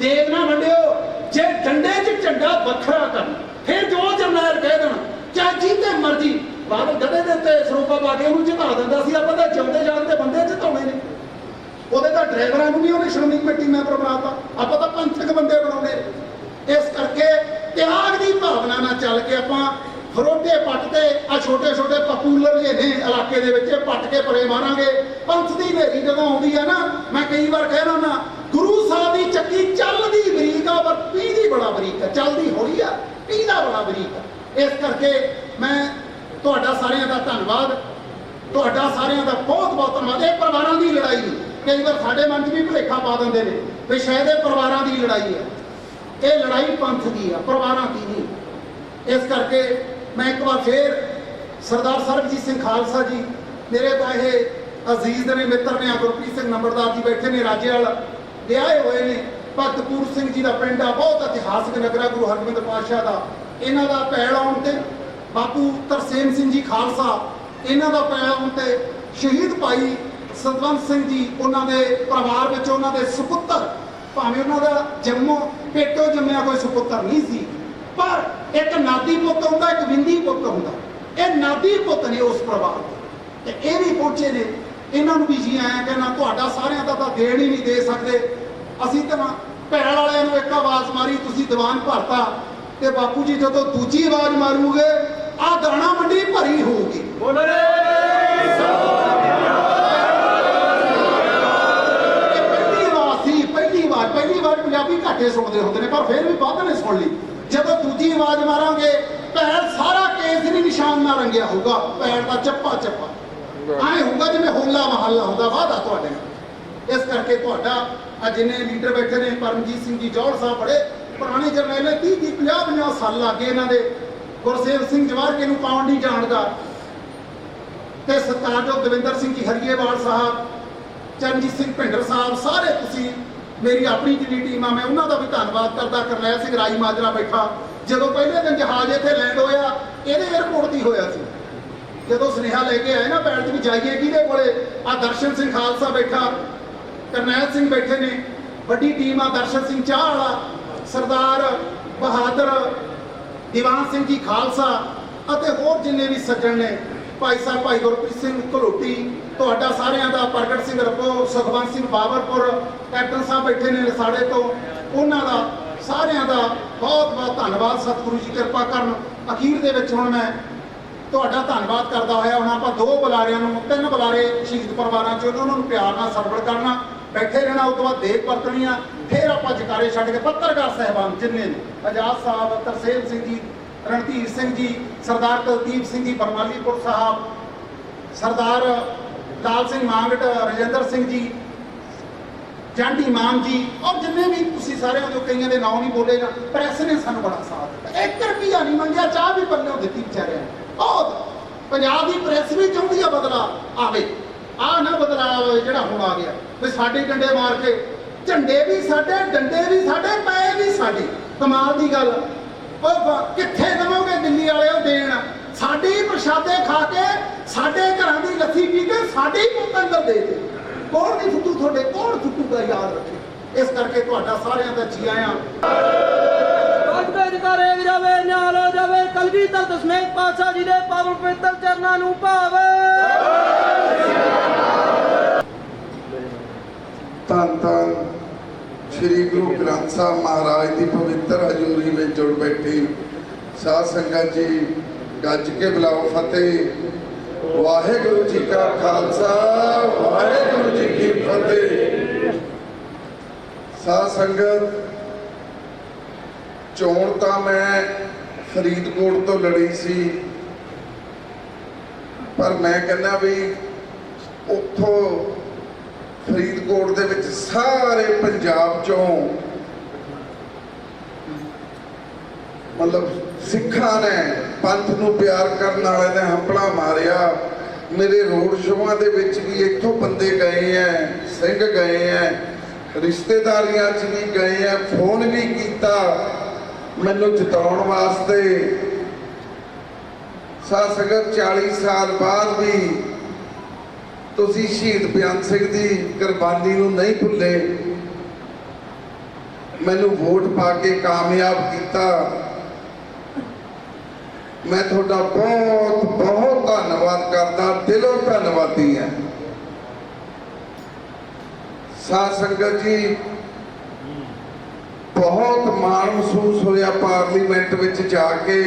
ਦੇਗ ਨਾ ਵੰਡਿਓ। ਜੇ ਡੰਡੇ 'ਚ ਝੰਡਾ ਵੱਖਰਾ ਕਰਨਾ, ਫਿਰ ਜੋ ਜਰਨੈਲ ਕਹਿ ਦੇਣ, ਚਾਹੇ ਜਿੱਤੇ ਮਰਜ਼ੀ ਬਾਬਾ ਗਦੇ ਦੇ ਉੱਤੇ ਸਰੂਪਾ ਪਾ ਕੇ ਉਹਨੂੰ ਜਿਤਾ ਦਿੰਦਾ ਸੀ, ਆਪਾਂ ਤਾਂ ਜਿਉਂਦੇ ਜਾਣ ਤੇ ਬੰਦੇ ਜਿਤਾਉਣੇ ਨੇ। ਉਹਦੇ ਤਾਂ ਡਰਾਈਵਰਾਂ ਨੂੰ ਵੀ ਉਹਨੇ ਸ਼੍ਰੋਮਣੀ ਕਮੇਟੀ ਮੈਂਬਰ ਬਣਾਤਾ, ਆਪਾਂ ਤਾਂ ਪੰਥਕ ਬੰਦੇ ਬਣਾਉਣੇ ਇਸ ਕਰਕੇ ਤਿਆਗ ਦੀ ਭਾਵਨਾ ਨਾਲ ਚੱਲ ਕੇ ਆਪਾਂ ਫਰੋਟੇ ਪੱਟ ਤੇ ਆ ਛੋਟੇ ਛੋਟੇ ਪਪੂਲਰ ਜਿਹੇ ਨੇ ਇਲਾਕੇ ਦੇ ਵਿੱਚ, ਇਹ ਪੱਟ ਕੇ ਪਰੇ ਮਾਰਾਂਗੇ। ਪੰਥ ਦੀ ਹਨੇਰੀ ਜਦੋਂ ਆਉਂਦੀ ਹੈ ਨਾ, ਮੈਂ ਕਈ ਵਾਰ ਕਹਿ ਨਾ ਗੁਰੂ ਸਾਹਿਬ ਦੀ ਚੱਕੀ ਚੱਲਦੀ ਬਰੀਕ ਆ, ਪਰ ਪੀਂਦੀ ਬੜਾ ਬਰੀਕ ਆ, ਚੱਲਦੀ ਹੌਲੀ ਆ ਪੀਂਦਾ ਬੜਾ ਬਰੀਕ ਆ। ਇਸ ਕਰਕੇ ਮੈਂ ਤੁਹਾਡਾ ਸਾਰਿਆਂ ਦਾ ਧੰਨਵਾਦ, ਤੁਹਾਡਾ ਸਾਰਿਆਂ ਦਾ ਬਹੁਤ ਬਹੁਤ ਧੰਨਵਾਦ। ਇਹ ਪਰਿਵਾਰਾਂ ਦੀ ਲੜਾਈ ਕਈ ਵਾਰ ਸਾਡੇ ਮਨ 'ਚ ਵੀ ਭੁਲੇਖਾ ਪਾ ਦਿੰਦੇ ਨੇ ਵੀ ਸ਼ਾਇਦ ਇਹ ਪਰਿਵਾਰਾਂ ਦੀ ਲੜਾਈ ਹੈ ਇਹ ਲੜਾਈ ਪੰਥ ਦੀ ਆ, ਪਰਿਵਾਰਾਂ ਦੀ ਨਹੀਂ। ਇਸ ਕਰਕੇ ਮੈਂ ਇੱਕ ਵਾਰ ਫੇਰ ਸਰਦਾਰ ਸਰਬਜੀਤ ਸਿੰਘ ਖਾਲਸਾ ਜੀ, ਮੇਰੇ ਤਾਂ ਇਹ ਅਜ਼ੀਜ਼ ਨੇ ਮਿੱਤਰ ਨੇ ਆ ਗੁਰਪ੍ਰੀਤ ਸਿੰਘ ਨੰਬਰਦਾਰ ਜੀ ਬੈਠੇ ਨੇ ਰਾਜੇ ਵਾਲ, ਵਿਆਹੇ ਹੋਏ ਨੇ। ਭਗਤਪੂਰ ਸਿੰਘ ਜੀ ਦਾ ਪਿੰਡ ਆ, ਬਹੁਤ ਇਤਿਹਾਸਕ ਨਗਰ ਆ, ਗੁਰੂ ਹਰਗੋਬਿੰਦ ਪਾਤਸ਼ਾਹ ਦਾ। ਇਹਨਾਂ ਦਾ ਪੈਲ ਆਉਣ ਤੇ ਬਾਪੂ ਤਰਸੇਮ ਸਿੰਘ ਜੀ ਖਾਲਸਾ, ਇਹਨਾਂ ਦਾ ਪੈਲ ਆਉਣ ਤੇ ਸ਼ਹੀਦ ਭਾਈ ਸਤਵੰਤ ਸਿੰਘ ਜੀ, ਉਹਨਾਂ ਦੇ ਪਰਿਵਾਰ ਵਿੱਚ ਉਹਨਾਂ ਦੇ ਸੁਪੁੱਤਰ, ਭਾਵੇਂ ਉਹਨਾਂ ਦਾ ਜੰਮੋ, ਪੇਟੋ ਜੰਮਿਆ ਕੋਈ ਸੁਪੁੱਤਰ ਨਹੀਂ ਸੀ। ਪਰ ਇੱਕ ਨਾਦੀ ਪੁੱਤ ਹੁੰਦਾ ਇੱਕ ਵਿੰਦੀ ਪੁੱਤ ਹੁੰਦਾ। ਇਹ ਨਾਦੀ ਪੁੱਤ ਨੇ ਉਸ ਪਰਿਵਾਰ ਦੇ। ਤੇ ਇਹ ਵੀ ਪਹੁੰਚੇ ਨੇ। ਇਹਨਾਂ ਨੂੰ ਵੀ ਜੀ ਆਇਆ ਕਹਿੰਦਾ ਤੁਹਾਡਾ ਸਾਰਿਆਂ ਦਾ ਤਾਂ ਦੇਣ ਹੀ ਨਹੀਂ ਦੇ ਸਕਦੇ। ਅਸੀਂ ਤਾਂ ਭੈਣ ਵਾਲਿਆਂ ਨੂੰ ਇੱਕ ਆਵਾਜ਼ ਮਾਰੀ ਤੁਸੀਂ ਦੀਵਾਨ ਭਰਤਾ। ਤੇ ਬਾਪੂ ਜੀ ਜਦੋਂ ਦੂਜੀ ਆਵਾਜ਼ ਮਾਰੂਗੇ ਆ ਦਾਣਾ ਮੰਡੀ ਭਰੀ ਹੋਊਗੀ। ਇਹ ਪਹਿਲੀ ਸੀ ਪਹਿਲੀ ਆਵਾਜ਼ ਪੰਜਾਬੀ ਘੱਟੇ ਸੁਣਦੇ ਹੁੰਦੇ ਨੇ ਪਰ ਫਿਰ ਵੀ ਵੱਧ ਨੇ ਸੁਣ ਲਈ। ਜਦੋਂ ਦੂਜੀ ਆਵਾਜ਼ ਮਾਰਾਂਗੇ ਪੈਰ ਸਾਰਾ ਕੇਸ ਨਹੀਂ ਨਿਸ਼ਾਨ ਨਾਲ ਰੰਗਿਆ ਹੋਊਗਾ ਪੈਰ ਦਾ ਚੱਪਾ ਚੱਪਾ। ਐ ਹੋਊਗਾ ਜਿਵੇਂ ਹੋਲਾ ਮਹੱਲਾ ਹੁੰਦਾ ਵਾਦਾ ਤੁਹਾਡੇ ਇਸ ਕਰਕੇ ਤੁਹਾਡਾ ਆ ਜਿੰਨੇ ਲੀਡਰ ਬੈਠੇ ਨੇ ਪਰਮਜੀਤ ਸਿੰਘ ਜੀ ਜੌਹਰ ਸਾਹਿਬ ਬੜੇ ਪੁਰਾਣੇ ਜਰਨੈਲ ਨੇ 30 30 50 50 ਸਾਲ ਲੱਗੇ ਇਹਨਾਂ ਦੇ। ਗੁਰਸੇਵ ਸਿੰਘ ਜਵਾਰਕੇ ਨੂੰ ਪਾਉਣ ਨਹੀਂ ਜਾਣਦਾ ਤੇ ਸਤਿਕਾਰਯੋਗ ਦਵਿੰਦਰ ਸਿੰਘ ਜੀ ਹਰੀਏਵਾਲ ਸਾਹਿਬ ਚਰਨਜੀਤ ਸਿੰਘ ਭਿੰਡਰ ਸਾਹਿਬ ਸਾਰੇ ਤੁਸੀਂ ਮੇਰੀ ਆਪਣੀ ਜਿਹੜੀ ਟੀਮ ਆ, ਮੈਂ ਉਹਨਾਂ ਦਾ ਵੀ ਧੰਨਵਾਦ ਕਰਦਾ। ਕਰਨੈਲ ਸਿੰਘ ਰਾਈ ਮਾਜਰਾ ਬੈਠਾ। ਜਦੋਂ ਪਹਿਲੇ ਦਿਨ ਜਹਾਜ਼ ਇੱਥੇ ਲੈਂਡ ਹੋਇਆ, ਇਹਦੇ 에ਅਰਪੋਰਟ ਦੀ ਹੋਇਆ ਸੀ। ਜਦੋਂ ਸੁਨੇਹਾ ਲੈ ਕੇ ਆਏ ਨਾ, ਪੈਰ 'ਚ ਵੀ ਜਾਈਏ ਕਿਹਦੇ ਕੋਲੇ? ਆ ਦਰਸ਼ਨ ਸਿੰਘ ਖਾਲਸਾ ਬੈਠਾ। ਕਰਨੈਲ ਸਿੰਘ ਬੈਠੇ ਨੇ। ਵੱਡੀ ਟੀਮ ਆ, ਦਰਸ਼ਨ ਸਿੰਘ ਚਾਹ ਵਾਲਾ ਸਰਦਾਰ ਬਹਾਦਰ, ਦੀਵਾਨ ਸਿੰਘ ਜੀ ਖਾਲਸਾ, ਅਤੇ ਹੋਰ ਜਿੰਨੇ ਵੀ ਸੱਜਣ ਨੇ, ਭਾਈ ਸਾਹਿਬ ਭਾਈ ਗੁਰਪ੍ਰੀਤ ਸਿੰਘ ਘਲੋਟੀ ਤੁਹਾਡਾ ਸਾਰਿਆਂ ਦਾ ਪ੍ਰਗਟ ਸਿੰਘ ਰੱਬੋ ਸੁਖਵੰਤ ਸਿੰਘ ਬਾਬਰਪੁਰ ਕੈਪਟਨ ਸਾਹਿਬ ਬੈਠੇ ਨੇ ਲਸਾੜੇ ਤੋਂ। ਉਹਨਾਂ ਦਾ ਸਾਰਿਆਂ ਦਾ ਬਹੁਤ ਬਹੁਤ ਧੰਨਵਾਦ, ਸਤਿਗੁਰੂ ਜੀ ਕਿਰਪਾ ਕਰਨ। ਅਖੀਰ ਦੇ ਵਿੱਚ ਹੁਣ ਮੈਂ ਤੁਹਾਡਾ ਧੰਨਵਾਦ ਕਰਦਾ ਹੋਇਆ ਹੁਣ ਆਪਾਂ ਦੋ ਬੁਲਾਰਿਆਂ ਨੂੰ, ਤਿੰਨ ਬੁਲਾਰੇ ਸ਼ਹੀਦ ਪਰਿਵਾਰਾਂ ਚੋਂ, ਉਹਨਾਂ ਨੂੰ ਪਿਆਰ ਨਾਲ ਸਰਵੜ ਕਰਨਾ। ਬੈਠੇ ਰਹਿਣਾ, ਉਸ ਤੋਂ ਬਾਅਦ ਦੇਖ ਵਰਤਣੀਆਂ ਫਿਰ ਆਪਾਂ ਜਕਾਰੇ ਛੱਡ ਕੇ ਪੱਤਰਕਾਰ ਸਹਿਬਾਨ ਜਿੰਨੇ ਨੇ। ਆਜ਼ਾਦ ਸਾਹਿਬ, ਤਰਸੇਮ ਸਿੰਘ ਜੀ, ਰਣਧੀਰ ਸਿੰਘ ਜੀ, ਸਰਦਾਰ ਕੁਲਦੀਪ ਸਿੰਘ ਜੀ, ਬਰਮਾਲੀਪੁਰ ਸਾਹਿਬ, ਸਰਦਾਰ ਲਾਲ ਸਿੰਘ ਮਾਂਗਟ ਰਜਿੰਦਰ ਸਿੰਘ ਜੀ ਜਾਂਟੀ ਮਾਨ ਜੀ, ਔਰ ਜਿੰਨੇ ਵੀ ਤੁਸੀਂ ਸਾਰਿਆਂ ਦੇ ਕਈਆਂ ਦੇ ਨਾਮ ਨਹੀਂ ਬੋਲੇ ਨਾ ਪ੍ਰੈਸ ਨੇ ਸਾਨੂੰ ਬੜਾ ਸਾਥ ਦਿੱਤਾ। ਇੱਕ ਰੁਪਿਆ ਨਹੀਂ ਮੰਗਿਆ, ਚਾਹ ਵੀ ਪੱਲਿਓਂ ਦਿੱਤੀ ਵਿਚਾਰਿਆਂ ਬਹੁਤ। ਪੰਜਾਬ ਦੀ ਪ੍ਰੈਸ ਵੀ ਚਾਹੁੰਦੀ ਆ ਬਦਲਾ ਆਵੇ। ਆ ਨਾ ਬਦਲਾ ਜਿਹੜਾ ਹੁਣ ਆ ਗਿਆ। ਵੀ ਸਾਡੇ ਡੰਡੇ ਮਾਰ ਕੇ, ਝੰਡੇ ਵੀ ਸਾਡੇ, ਡੰਡੇ ਵੀ ਸਾਡੇ ਪਏ ਵੀ ਸਾਡੇ। ਕਮਾਲ ਦੀ ਗੱਲ। ਉਹ ਕਿੱਥੇ ਦਵੋਗੇ ਦਿੱਲੀ ਵਾਲਿਓ ਦੇਣ? ਸਾਡੇ ਹੀ ਪ੍ਰਸ਼ਾਦੇ ਖਾ ਕੇ ਸਾਡੇ ਘਰਾਂ ਦੀ ਲੱਸੀ ਪੀ ਕੇ ਸਾਡੇ ਹੀ ਪੁੱਤ ਅੰਦਰ ਦੇ ਦੇ। ਕੌਣ ਨਹੀਂ ਫੁੱਟੂ ਤੁਹਾਡੇ ਕੌਣ ਫੁੱਟੂਗਾ ਯਾਦ ਰੱਖੇ? ਇਸ ਕਰਕੇ ਤੁਹਾਡਾ ਸਾਰਿਆਂ ਦਾ ਜੀ ਆਇਆਂ। ਭਗਤ ਜਕਾਰੇ ਜਾਵੇ ਨਿਹਾਲ ਹੋ ਜਾਵੇ ਕਲਗੀਧਰ ਦਸਵੇਂ ਪਾਤਸ਼ਾਹ ਜੀ ਦੇ ਪਾਵਨ ਪਵਿੱਤਰ ਚਰਨਾਂ ਨੂੰ ਭਾਵੇ। ਧੰਨ ਧੰਨ ਸ੍ਰੀ ਗੁਰੂ ਗ੍ਰੰਥ ਸਾਹਿਬ ਮਹਾਰਾਜ ਦੀ ਪਵਿੱਤਰ ਹਜ਼ੂਰੀ ਵਿੱਚ ਜੁੜ ਬੈਠੀ। ਸਾਧ ਸੰਗਤ ਜੀ ਗੱਜ ਕੇ ਬੁਲਾਓ ਫਤਿਹ। ਵਾਹਿਗੁਰੂ ਜੀ ਕਾ ਖਾਲਸਾ, ਵਾਹਿਗੁਰੂ ਜੀ ਕੀ ਫਤਿਹ। ਸਾਧ ਸੰਗਤ, ਚੋਣ ਤਾਂ ਮੈਂ ਫਰੀਦਕੋਟ ਤੋਂ ਲੜੀ ਸੀ, ਪਰ ਮੈਂ ਕਹਿੰਦਾ ਵੀ ਉੱਥੋਂ ਫਰੀਦਕੋਟ ਦੇ ਵਿੱਚ ਸਾਰੇ ਪੰਜਾਬ ਚੋਂ ਮਤਲਬ ਸਿੱਖਾਂ ਨੇ ਪੰਥ ਨੂੰ ਪਿਆਰ ਕਰਨ ਵਾਲੇ ਨੇ ਹੰਪਲਾ ਮਾਰਿਆ। ਮੇਰੇ ਰੋਡ ਸ਼ੋਆਂ ਦੇ ਵਿੱਚ ਵੀ ਇੱਥੋਂ ਬੰਦੇ ਗਏ ਐ, ਸਿੰਘ ਗਏ ਐ, ਰਿਸ਼ਤੇਦਾਰੀਆਂ 'ਚ ਵੀ ਗਏ ਐ, ਫੋਨ ਵੀ ਕੀਤਾ ਮੈਨੂੰ ਜਿਤਾਉਣ ਵਾਸਤੇ। ਸਾਧ ਸੰਗਤ 40 ਸਾਲ ਬਾਅਦ ਵੀ ਤੁਸੀਂ ਸ਼ਹੀਦ ਬੇਅੰਤ ਸਿੰਘ ਦੀ ਕੁਰਬਾਨੀ ਨੂੰ ਨਹੀਂ ਭੁੱਲੇ। ਮੈਨੂੰ ਵੋਟ ਪਾ ਕੇ ਕਾਮਯਾਬ ਕੀਤਾ। ਮੈਂ ਤੁਹਾਡਾ ਬਹੁਤ ਬਹੁਤ ਧੰਨਵਾਦ ਕਰਦਾ, ਦਿਲੋਂ ਧੰਨਵਾਦੀ ਹਾਂ। ਸਾਧ ਸੰਗਤ ਜੀ, ਬਹੁਤ ਮਾਣ ਮਹਿਸੂਸ ਹੋਇਆ ਪਾਰਲੀਮੈਂਟ ਵਿੱਚ ਜਾ ਕੇ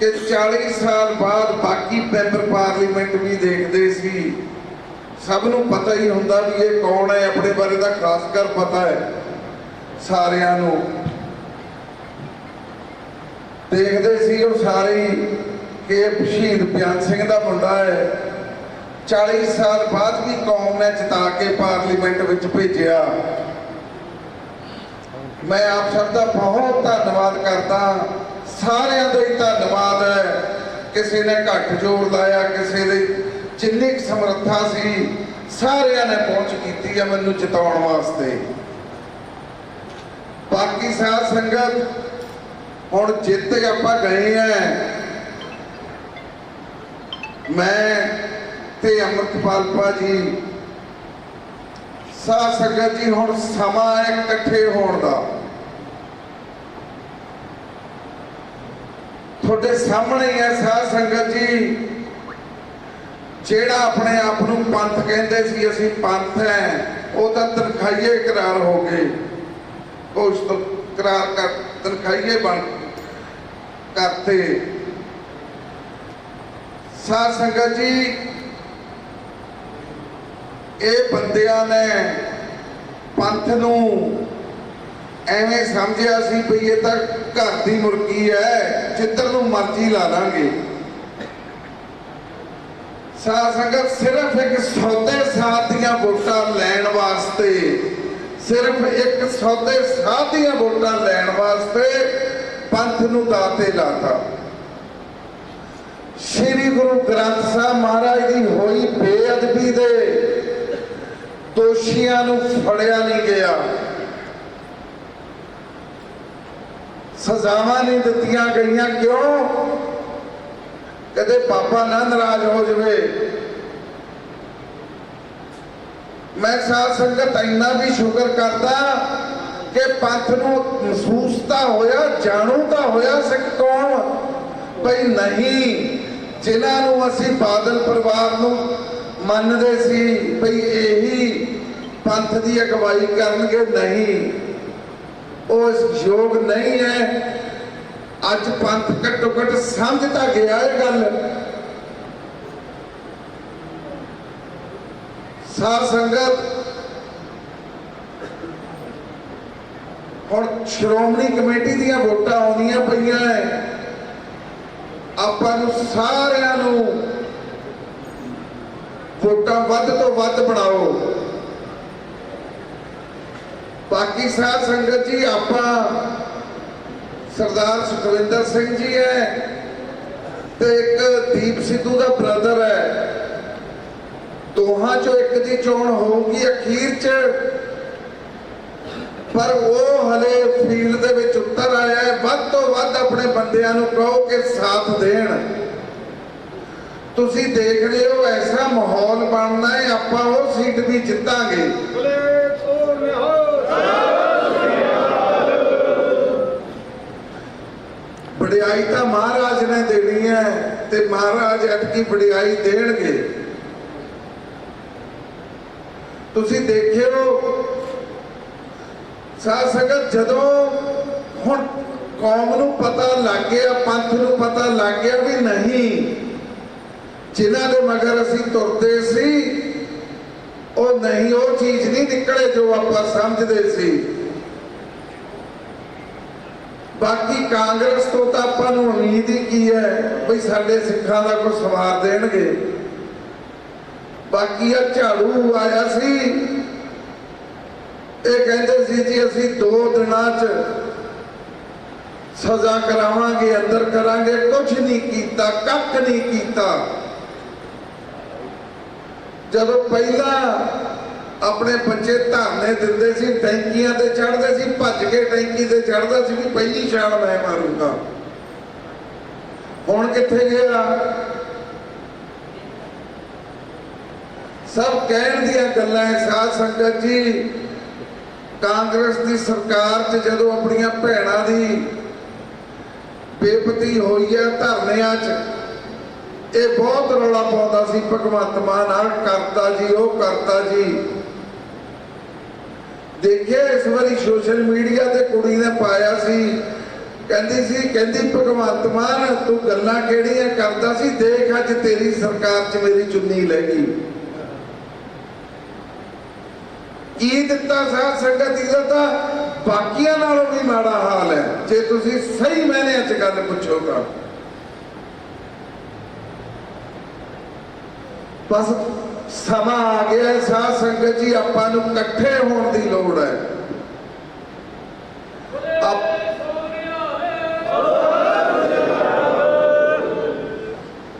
ਕਿ 40 ਸਾਲ ਬਾਅਦ ਬਾਕੀ ਮੈਂਬਰ ਪਾਰਲੀਮੈਂਟ ਵੀ ਦੇਖਦੇ ਸੀ। ਸਭ ਨੂੰ ਪਤਾ ਹੀ ਹੁੰਦਾ ਵੀ ਇਹ ਕੌਣ ਹੈ, ਆਪਣੇ ਬਾਰੇ ਦਾ ਖਾਸ ਕਰ ਪਤਾ ਹੈ ਸਾਰਿਆਂ ਨੂੰ। ਦੇਖਦੇ ਸੀ ਉਹ ਸਾਰੇ ਹੀ ਕਿ ਸ਼ਹੀਦ ਬਿਆਨ ਸਿੰਘ ਦਾ ਮੁੰਡਾ ਹੈ। 40 ਸਾਲ ਬਾਅਦ ਵੀ ਕੌਮ ਨੇ ਜਿਤਾ ਕੇ ਪਾਰਲੀਮੈਂਟ ਵਿੱਚ ਭੇਜਿਆ। ਮੈਂ ਆਪ ਸਭ ਦਾ ਬਹੁਤ ਧੰਨਵਾਦ ਕਰਦਾ। ਸਾਰਿਆਂ ਦਾ ਹੀ ਧੰਨਵਾਦ ਹੈ। ਕਿਸੇ ਨੇ ਘੱਟ ਜ਼ੋਰ ਲਾਇਆ, ਕਿਸੇ ਦੇ ਜਿੰਨੀ ਕੁ ਸਮਰੱਥਾ ਸੀ, ਸਾਰਿਆਂ ਨੇ ਪਹੁੰਚ ਕੀਤੀ ਹੈ ਮੈਨੂੰ ਜਿਤਾਉਣ ਵਾਸਤੇ। ਬਾਕੀ ਸਾਧ ਸੰਗਤ ਹੁਣ ਜਿੱਤ ਆਪਾਂ ਗਏ ਆ। ਮੈਂ ਤੇ ਅਮਰਪਾਲ ਪਾ ਸਾਧ ਸੰਗਤ ਜੀ, ਹੁਣ ਸਮਾਂ ਹੈ ਇਕੱਠੇ ਹੋਣ ਦਾ। ਤੁਹਾਡੇ ਸਾਹਮਣੇ ਹੀ ਹੈ ਸਾਧ ਸੰਗਤ ਜੀ, ਜਿਹੜਾ ਆਪਣੇ ਆਪ ਨੂੰ ਪੰਥ ਕਹਿੰਦੇ ਸੀ, ਅਸੀਂ ਪੰਥ ਹੈ, ਉਹ ਤਾਂ ਤਨਖਾਈਏ ਕਰਾਰ ਹੋ ਗਏ। ਉਸ ਤੋਂ ਕਰਾਰ ਕਰ ਤਨਖਾਹੀਏ ਬਣ ਕਰਤੇ ਸਾਧ ਸੰਗਤ ਜੀ, ਇਹ ਬੰਦਿਆਂ ਨੇ ਪੰਥ ਨੂੰ ਐਵੇਂ ਸਮਝਿਆ ਸੀ ਵੀ ਇਹ ਤਾਂ ਘਰ ਦੀ ਮੁਰਗੀ ਹੈ, ਜਿੱਧਰ ਨੂੰ ਮਰਜ਼ੀ ਲਾ ਲਾਂਗੇ। ਸਾਧ ਸੰਗਤ ਸਿਰਫ ਇੱਕ ਸੌਦੇ ਸਾਥ ਦੀਆਂ ਵੋਟਾਂ ਲੈਣ ਵਾਸਤੇ ਸਿਰਫ ਇੱਕ ਸੌਦੇ ਸਾਥ ਵੋਟਾਂ ਲੈਣ ਵਾਸਤੇ ਪੰਥ ਨੂੰ ਦਾਤੇ ਲਾਤਾ। ਸ੍ਰੀ ਗੁਰੂ ਗ੍ਰੰਥ ਸਾਹਿਬ ਮਹਾਰਾਜ ਦੀ ਹੋਈ ਬੇਅਦਬੀ ਦੇ ਦੋਸ਼ੀਆਂ ਨੂੰ ਫੜਿਆ ਨਹੀਂ ਗਿਆ। ਸਜ਼ਾਵਾਂ ਨਹੀਂ ਦਿੱਤੀਆਂ ਗਈਆਂ ਕਿਉਂ? ਕਦੇ ਪਾਪਾ ਨਾ ਨਾਰਾਜ਼ ਹੋ ਜਵੇ। ਮੈਂ ਸਾਧ ਸੰਗਤ ਇੰਨਾ ਵੀ ਸ਼ੁਕਰ ਕਰਦਾ ਕਿ ਪੰਥ ਨੂੰ ਮਹਿਸੂਸ ਤਾਂ ਹੋਇਆ, ਜਾਣੂ ਤਾਂ ਹੋਇਆ ਸਿੱਖ ਕੌਮ ਭਈ ਨਹੀਂ, ਜਿਨ੍ਹਾਂ ਨੂੰ ਅਸੀਂ ਬਾਦਲ ਪਰਿਵਾਰ ਨੂੰ ਮੰਨਦੇ ਸੀ ਭਈ ਇਹੀ ਪੰਥ ਦੀ ਅਗਵਾਈ ਕਰਨਗੇ, ਨਹੀਂ। ਉਹ ਇਸ ਯੋਗ ਨਹੀਂ ਹੈ। ਅੱਜ ਪੰਥ ਘੱਟੋ ਘੱਟ ਸਮਝ ਤਾਂ ਗਿਆ ਇਹ ਗੱਲ। ਸਾਧ ਸੰਗਤ ਹੁਣ ਸ਼੍ਰੋਮਣੀ ਕਮੇਟੀ ਦੀਆਂ ਵੋਟਾਂ ਆਉਂਦੀਆਂ ਪਈਆਂ ਐ। ਆਪਾਂ ਨੂੰ ਸਾਰਿਆਂ ਨੂੰ ਵੋਟਾਂ ਵੱਧ ਤੋਂ ਵੱਧ ਬਣਾਓ। ਬਾਕੀ ਸਾਧ ਸੰਗਤ ਜੀ, ਆਪਾਂ ਸਰਦਾਰ ਸੁਖਵਿੰਦਰ ਸਿੰਘ ਜੀ ਹੈ ਤੇ ਇੱਕ ਦੀਪ ਸਿੱਧੂ ਦਾ ਬ੍ਰਦਰ ਹੈ ਦੋਹਾਂ ਚੋਂ ਇੱਕ ਦੀ ਚੋਣ ਹੋਊਗੀ ਅਖੀਰ 'ਚ। ਪਰ ਉਹ ਹਲੇ ਫੀਲਡ ਦੇ ਵਿੱਚ ਉੱਤਰ ਆਇਆ ਹੈ। ਵੱਧ ਤੋਂ ਵੱਧ ਆਪਣੇ ਬੰਦਿਆਂ ਨੂੰ ਕਹੋ ਕਿ ਸਾਥ ਦੇਣ। ਤੁਸੀਂ ਦੇਖ ਰਹੇ ਹੋ ਐਸਾ ਮਾਹੌਲ ਬਣਨਾ ਹੈ, ਆਪਾਂ ਉਹ ਸੀਟ ਵੀ ਜਿੱਤਾਂਗੇ। ਵਡਿਆਈ ਤਾਂ ਮਹਾਰਾਜ ਨੇ ਦੇਣੀ ਹੈ ਤੇ ਮਹਾਰਾਜ ਅਟਕੀ ਵਡਿਆਈ ਦੇਣਗੇ। ਤੁਸੀਂ ਦੇਖਿਓ, ਸਾਧ ਸੰਗਤ, ਜਦੋਂ ਹੁਣ ਕੌਮ ਨੂੰ ਪਤਾ ਲੱਗ ਗਿਆ, ਪੰਥ ਨੂੰ ਪਤਾ ਲੱਗ ਗਿਆ ਵੀ ਨਹੀਂ, ਜਿਨ੍ਹਾਂ ਦੇ ਮਗਰ ਅਸੀਂ ਤੁਰਦੇ ਸੀ, ਉਹ ਨਹੀਂ, ਉਹ ਚੀਜ਼ ਨਹੀਂ ਨਿਕਲੇ ਜੋ ਆਪਾਂ ਸਮਝਦੇ ਸੀ। ਬਾਕੀ ਕਾਂਗਰਸ ਤੋਂ ਤਾਂ ਆਪਾਂ ਨੂੰ ਉਮੀਦ ਹੀ ਕੀ ਹੈ, ਵੀ ਸਾਡੇ ਸਿੱਖਾਂ ਦਾ ਕੋਈ ਸਵਾਰ ਦੇਣਗੇ। ਬਾਕੀ ਆ ਝਾੜੂ ਆਇਆ ਸੀ। ਇਹ ਕਹਿੰਦੇ ਸੀ ਜੀ, ਅਸੀਂ ਦੋ ਦਿਨਾਂ 'ਚ ਸਜ਼ਾ ਕਰਾਵਾਂਗੇ, ਅੰਦਰ ਕਰਾਂਗੇ। ਕੁਝ ਨਹੀਂ ਕੀਤਾ, ਕੱਖ ਨਹੀਂ ਕੀਤਾ। ਜਦੋਂ ਪਹਿਲਾਂ ਆਪਣੇ ਬੱਚੇ ਧਰਨੇ ਦਿੰਦੇ ਸੀ, ਟੈਂਕੀਆਂ ਤੇ ਚੜਦੇ ਸੀ, ਭੱਜ ਕੇ ਟੈਂਕੀ ਤੇ ਚੜਦਾ ਸੀ ਵੀ ਪਹਿਲੀ ਛਾਲ ਮੈਂ ਮਾਰੂਗਾ। ਹੁਣ ਕਿੱਥੇ ਗਿਆ? ਸਭ ਕਹਿਣ ਦੀਆਂ ਗੱਲਾਂ ਹੈ, ਸਾਧ ਸੰਗਤ ਜੀ, ਕਾਂਗਰਸ ਦੀ ਸਰਕਾਰ 'ਚ ਜਦੋਂ ਆਪਣੀਆਂ ਭੈਣਾਂ ਦੀ ਬੇਪਤੀ ਹੋਈ ਹੈ ਧਰਨਿਆਂ 'ਚ, ਇਹ ਬਹੁਤ ਰੌਲਾ ਪਾਉਂਦਾ ਸੀ, ਭਗਵੰਤ ਮਾਨ ਆਹ ਕਰਤਾ ਜੀ, ਉਹ ਕਰਤਾ ਜੀ। ਦੇਖਿਆ ਇਸ ਵਾਰੀ ਸੋਸ਼ਲ ਮੀਡੀਆ ਤੇ ਕੁੜੀ ਨੇ ਪਾਇਆ ਸੀ, ਕਹਿੰਦੀ ਸੀ, ਕਹਿੰਦੀ ਭਗਵੰਤ ਮਾਨ, ਤੂੰ ਗੱਲਾਂ ਕਿਹੜੀਆਂ ਕਰਦਾ ਸੀ, ਦੇਖ ਅੱਜ ਤੇਰੀ ਸਰਕਾਰ 'ਚ ਮੇਰੀ ਚੁੰਨੀ ਲੈ ਗਈ। ਕੀ ਦਿੱਤਾ ਸਾਧ ਸੰਗਤ ਇਹਦਾ ਤਾਂ ਬਾਕੀਆਂ ਨਾਲੋਂ ਵੀ ਮਾੜਾ ਹਾਲ ਹੈ। ਜੇ ਤੁਸੀਂ ਸਹੀ ਮੈਨੇ 'ਚ ਗੱਲ ਪੁੱਛੋਗਾ ਬਸ ਸਮਾਂ ਆ ਗਿਆ ਹੈ ਸਾਧ ਸੰਗਤ ਜੀ, ਆਪਾਂ ਨੂੰ ਇਕੱਠੇ ਹੋਣ ਦੀ ਲੋੜ ਹੈ।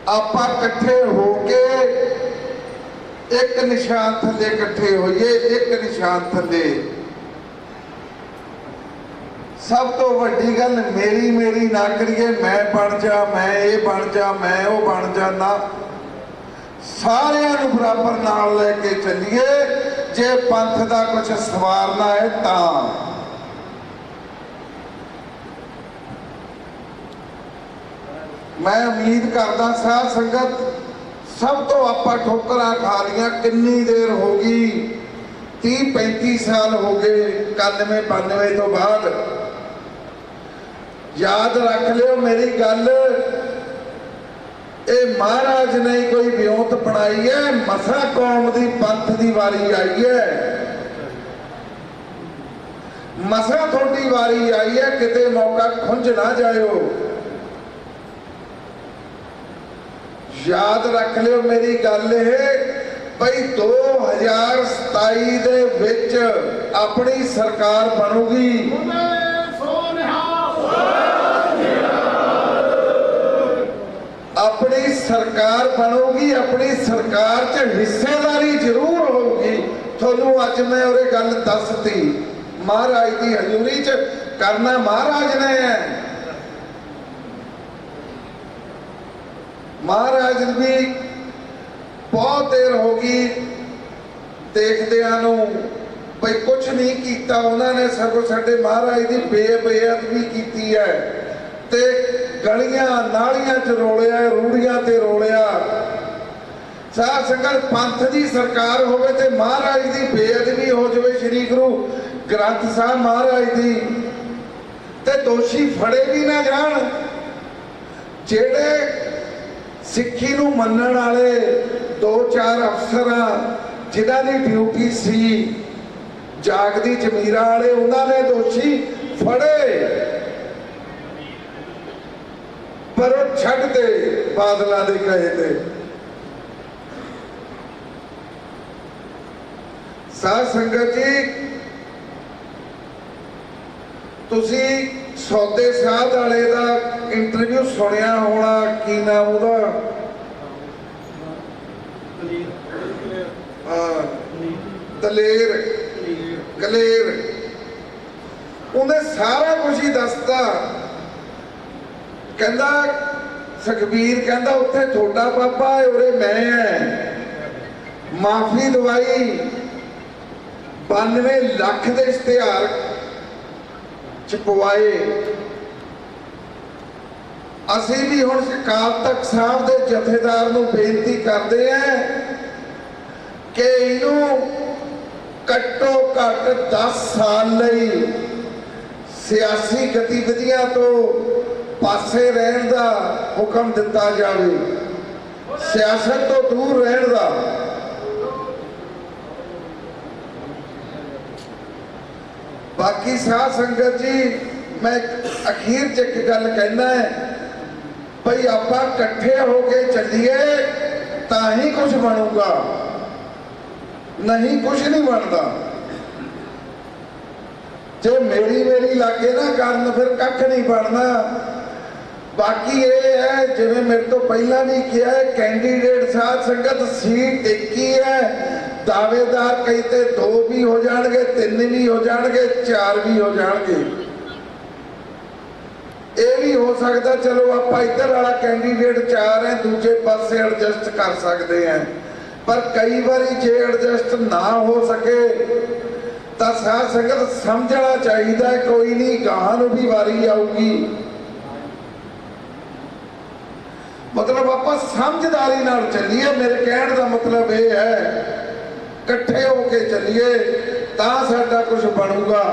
ਆਪਾਂ ਇਕੱਠੇ ਹੋ ਇੱਕ ਨਿਸ਼ਾਨ ਥੱਲੇ ਇਕੱਠੇ ਹੋਈਏ, ਇੱਕ ਨਿਸ਼ਾਨ ਥੱਲੇ। ਸਭ ਤੋਂ ਵੱਡੀ ਗੱਲ, ਮੇਰੀ ਮੇਰੀ ਨਾ ਕਰੀਏ, ਮੈਂ ਬਣ ਜਾ, ਮੈਂ ਇਹ ਬਣ ਜਾ, ਮੈਂ ਉਹ ਬਣ ਜਾਣਾ ਸਾਰਿਆਂ ਨੂੰ ਬਰਾਬਰ ਨਾਲ ਲੈ ਕੇ ਚੱਲੀਏ, ਜੇ ਪੰਥ ਦਾ ਕੁਝ ਸਵਾਰਨਾ ਹੈ ਤਾਂ। ਮੈਂ ਉਮੀਦ ਕਰਦਾ ਸਾਧ ਸੰਗਤ ਸਭ ਤੋਂ ਆਪਾਂ ਠੋਕਰਾਂ ਖਾ ਲੀਆਂ ਕਿੰਨੀ ਦੇਰ ਹੋ ਗਈ? 30 35 ਸਾਲ ਹੋ ਗਏ 91 92 ਤੋਂ ਬਾਅਦ। ਯਾਦ ਰੱਖ ਲਿਓ ਮੇਰੀ ਗੱਲ, ਇਹ ਮਹਾਰਾਜ ਨੇ ਕੋਈ ਵਿਉਂਤ ਬਣਾਈ ਹੈ? ਮਸਾ ਕੌਮ ਦੀ ਪੰਥ ਦੀ ਵਾਰੀ ਆਈ ਹੈ। ਮਸਾ ਤੁਹਾਡੀ ਵਾਰੀ ਆਈ ਹੈ, ਕਿਤੇ ਮੌਕਾ ਖੁੰਝ ਨਾ ਜਾਇਓ। ਯਾਦ ਰੱਖ ਲਿਓ ਮੇਰੀ ਗੱਲ ਇਹ, ਬਈ 2027 ਦੇ ਵਿੱਚ ਆਪਣੀ ਸਰਕਾਰ ਬਣੂਗੀ। ਆਪਣੀ ਸਰਕਾਰ ਬਣੂਗੀ, ਆਪਣੀ ਸਰਕਾਰ 'ਚ ਹਿੱਸੇਦਾਰੀ ਜ਼ਰੂਰ ਹੋਊਗੀ। ਤੁਹਾਨੂੰ ਅੱਜ ਮੈਂ ਉਹਦੇ ਗੱਲ ਦੱਸਤੀ। ਮਹਾਰਾਜ ਦੀ ਹਜ਼ੂਰੀ 'ਚ ਕਰਨਾ ਮਹਾਰਾਜ ਨੇ। ਹੈ ਮਹਾਰਾਜ ਵੀ ਬਹੁਤ ਦੇਰ ਹੋ ਗਈ ਦੇਖਦਿਆਂ ਨੂੰ ਬਈ ਕੁਝ ਨਹੀਂ ਕੀਤਾ, ਉਹਨਾਂ ਨੇ ਸਗੋਂ ਸਾਡੇ ਮਹਾਰਾਜ ਦੀ ਬੇਬੇਅਦਬੀ ਕੀਤੀ ਹੈ ਤੇ ਗਲੀਆਂ ਨਾਲੀਆਂ 'ਚ ਰੋਲਿਆ, ਰੂੜੀਆਂ ਤੇ ਰੋਲਿਆ। ਸਾਧ ਸੰਗਤ, ਪੰਥ ਦੀ ਸਰਕਾਰ ਹੋਵੇ ਤੇ ਮਹਾਰਾਜ ਦੀ ਬੇਅਦਬੀ ਹੋ ਜਾਵੇ ਸ੍ਰੀ ਗੁਰੂ ਗ੍ਰੰਥ ਸਾਹਿਬ ਮਹਾਰਾਜ ਦੀ, ਤੇ ਦੋਸ਼ੀ ਫੜੇ ਵੀ ਨਾ ਜਾਣ। ਜਿਹੜੇ ਸਿੱਖੀ ਨੂੰ ਮੰਨਣ ਵਾਲੇ ਦੋ ਚਾਰ ਅਫਸਰਾਂ ਜਿਨ੍ਹਾਂ ਦੀ ਡਿਊਟੀ ਸੀ ਜਾਗਦੀ ਜ਼ਮੀਰਾਂ ਵਾਲੇ, ਉਹਨਾਂ ਨੇ ਦੋਸ਼ੀ ਫੜੇ। ਪਰ ਉਹ ਛੱਡ ਦੇ ਬਾਦਲਾਂ ਦੇ ਕਹੇ ਤੇ। ਸਾਧ ਸੰਗਤ ਜੀ, ਤੁਸੀਂ ਸੌਦੇ ਸਾਧ ਵਾਲੇ ਦਾ ਇੰਟਰਵਿਊ ਸੁਣਿਆ ਹੋਣਾ, ਕੀ ਨਾਮ ਉਹਦਾ? ਦਲੇਰ। ਕਲੇਰ। ਉਹਨੇ ਸਾਰਾ ਕੁਝ ਹੀ ਦੱਸਤਾ। ਕਹਿੰਦਾ, ਸੁਖਬੀਰ ਕਹਿੰਦਾ, ਉੱਥੇ ਤੁਹਾਡਾ ਪਾਪਾ ਹੈ, ਉਰੇ ਮੈਂ ਹੈ। ਮਾਫੀ ਦਵਾਈ। 92 ਲੱਖ ਦੇ ਇਸ਼ਤਿਹਾਰ ਛਪਵਾਏ। ਅਸੀਂ ਵੀ ਹੁਣ ਅਕਾਲ ਤਖਤ ਸਾਹਿਬ ਦੇ ਜਥੇਦਾਰ ਨੂੰ ਬੇਨਤੀ ਕਰਦੇ ਹਾਂ ਕਿ ਇਹਨੂੰ ਘੱਟੋ ਘੱਟ 10 ਸਾਲ ਲਈ ਸਿਆਸੀ ਗਤੀਵਿਧੀਆਂ ਤੋਂ ਪਾਸੇ ਰਹਿਣ ਦਾ ਹੁਕਮ ਦਿੱਤਾ ਜਾਵੇ। ਸਿਆਸਤ ਤੋਂ ਦੂਰ ਰਹਿਣ ਦਾ ਬਾਕੀ ਸਾਧ ਸੰਗਤ ਜੀ, ਮੈਂ ਅਖੀਰ ਚ ਇੱਕ ਗੱਲ ਕਹਿਣਾ ਹੈ, ਭਈ ਆਪਾਂ ਇਕੱਠੇ ਹੋ ਕੇ ਚੱਲੀਏ ਤਾਂ ਹੀ ਕੁਝ ਬਣੂਗਾ। ਨਹੀਂ ਕੁਝ ਨਹੀਂ ਬਣਦਾ। ਜੇ ਮੇਰੀ ਮੇਰੀ ਲਾਗੇ ਨਾ ਕਰਨ, ਫਿਰ ਕੱਖ ਨਹੀਂ ਬਣਨਾ। ਬਾਕੀ ਇਹ ਹੈ, ਜਿਵੇਂ ਮੇਰੇ ਤੋਂ ਪਹਿਲਾਂ ਵੀ ਕਿਹਾ ਕੈਂਡੀਡੇਟ ਸਾਧ ਸੰਗਤ ਸੀਟ ਇੱਕੀ ਹੈ। ਦਾਅਵੇਦਾਰ ਕਈ ਤੇ ਦੋ ਵੀ ਹੋ ਜਾਣਗੇ, ਤਿੰਨ ਵੀ ਹੋ ਜਾਣਗੇ, ਚਾਰ ਵੀ ਹੋ ਜਾਣਗੇ। ਇਹ ਵੀ ਹੋ ਸਕਦਾ, ਚਲੋ ਆਪਾਂ ਇੱਧਰ ਵਾਲਾ ਕੈਂਡੀਡੇਟ ਚਾਰ ਹੈ, ਦੂਜੇ ਪਾਸੇ ਐਡਜਸਟ ਕਰ ਸਕਦੇ ਹਾਂ। ਪਰ ਕਈ ਵਾਰੀ ਜੇ ਐਡਜਸਟ ਨਾ ਹੋ ਸਕੇ, ਤਾਂ ਸਾਧ ਸੰਗਤ ਸਮਝਣਾ ਚਾਹੀਦਾ ਕੋਈ ਨਹੀਂ, ਗਾਹਾਂ ਨੂੰ ਵੀ ਵਾਰੀ ਆਊਗੀ। ਮਤਲਬ ਆਪਾਂ ਸਮਝਦਾਰੀ ਨਾਲ ਚੱਲੀਏ, ਮੇਰੇ ਕਹਿਣ ਦਾ ਮਤਲਬ ਇਹ ਹੈ ਇਕੱਠੇ ਹੋ ਕੇ ਚੱਲੀਏ, ਤਾਂ ਸਾਡਾ ਕੁਝ ਬਣੂਗਾ।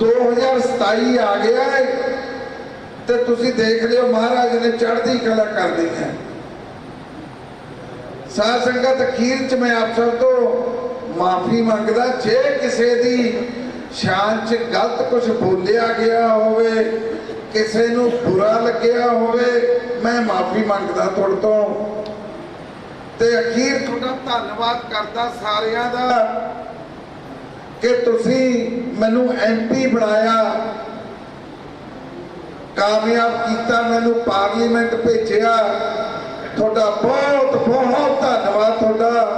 2027 ਆ ਗਿਆ ਹੈ ਤੇ ਤੁਸੀਂ ਦੇਖ ਲਿਓ, ਮਹਾਰਾਜ ਨੇ ਚੜ੍ਹਦੀ ਕਲਾ ਕਰ ਹੈ। ਸਾਧ ਸੰਗਤ ਅਖੀਰ ਚ ਮੈਂ ਆਪ ਸਭ ਤੋਂ ਮਾਫੀ ਮੰਗਦਾ, ਜੇ ਕਿਸੇ ਦੀ ਸ਼ਾਨ ਚ ਗਲਤ ਕੁਝ ਬੋਲਿਆ ਗਿਆ ਹੋਵੇ, ਕਿਸੇ ਨੂੰ ਬੁਰਾ ਲੱਗਿਆ ਹੋਵੇ, ਮੈਂ ਮਾਫੀ ਮੰਗਦਾ ਤੁਹਾਡੇ ਤੋਂ। ਤੇ ਅਖੀਰ ਤੁਹਾਡਾ ਧੰਨਵਾਦ ਕਰਦਾ ਸਾਰਿਆਂ ਦਾ ਕਿ ਤੁਸੀਂ ਮੈਨੂੰ ਐਮਪੀ ਬਣਾਇਆ। ਕਾਮਯਾਬ ਕੀਤਾ, ਮੈਨੂੰ ਪਾਰਲੀਮੈਂਟ ਭੇਜਿਆ। ਤੁਹਾਡਾ ਬਹੁਤ ਬਹੁਤ ਧੰਨਵਾਦ ਤੁਹਾਡਾ।